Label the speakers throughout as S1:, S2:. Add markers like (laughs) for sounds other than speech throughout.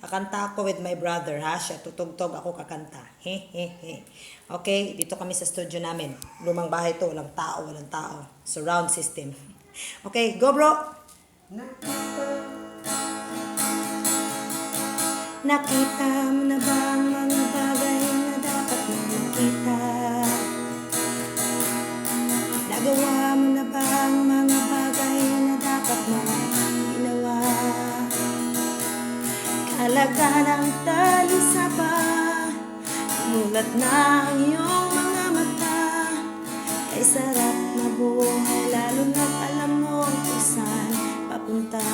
S1: kakanta ako with my brother, ha? Siya tutugtog, ako kakanta. He, he, he. Okay, dito kami sa studio namin. Lumang bahay to, walang tao, walang tao. Surround system. Okay, go bro! Nakita mo na ba ang mga bagay na dapat mo makita? Nagawa mo na ba ang mga bagay Kalaga ng talisa pa Mulat na ang iyong mga mata Ay sarap na buhay Lalo na't alam mo kung saan papunta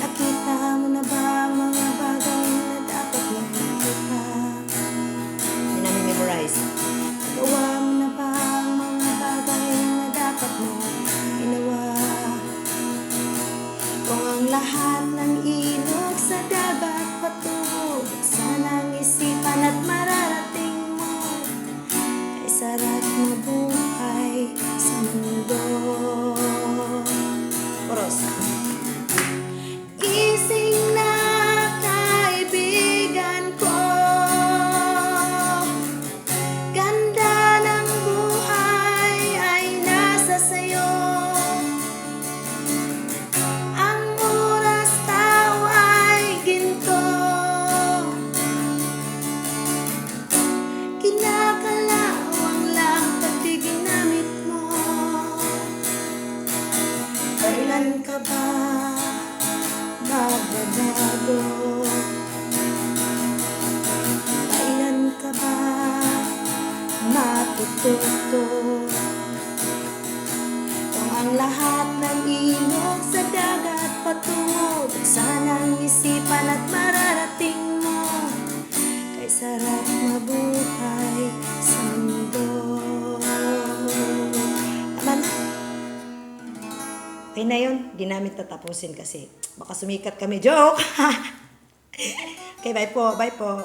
S1: Nakita mo na ba ang mga bagay na dapat mo makita? Hindi namin memorize. Nagawa mo na ba ang mga bagay na dapat mo ginawa? Kung ang lahat Kailan ka ba magbabago? Kailan ka ba matututo? Kung ang lahat ng Okay na yun, di namin tatapusin kasi baka sumikat kami. Joke! (laughs) okay, bye po, bye po.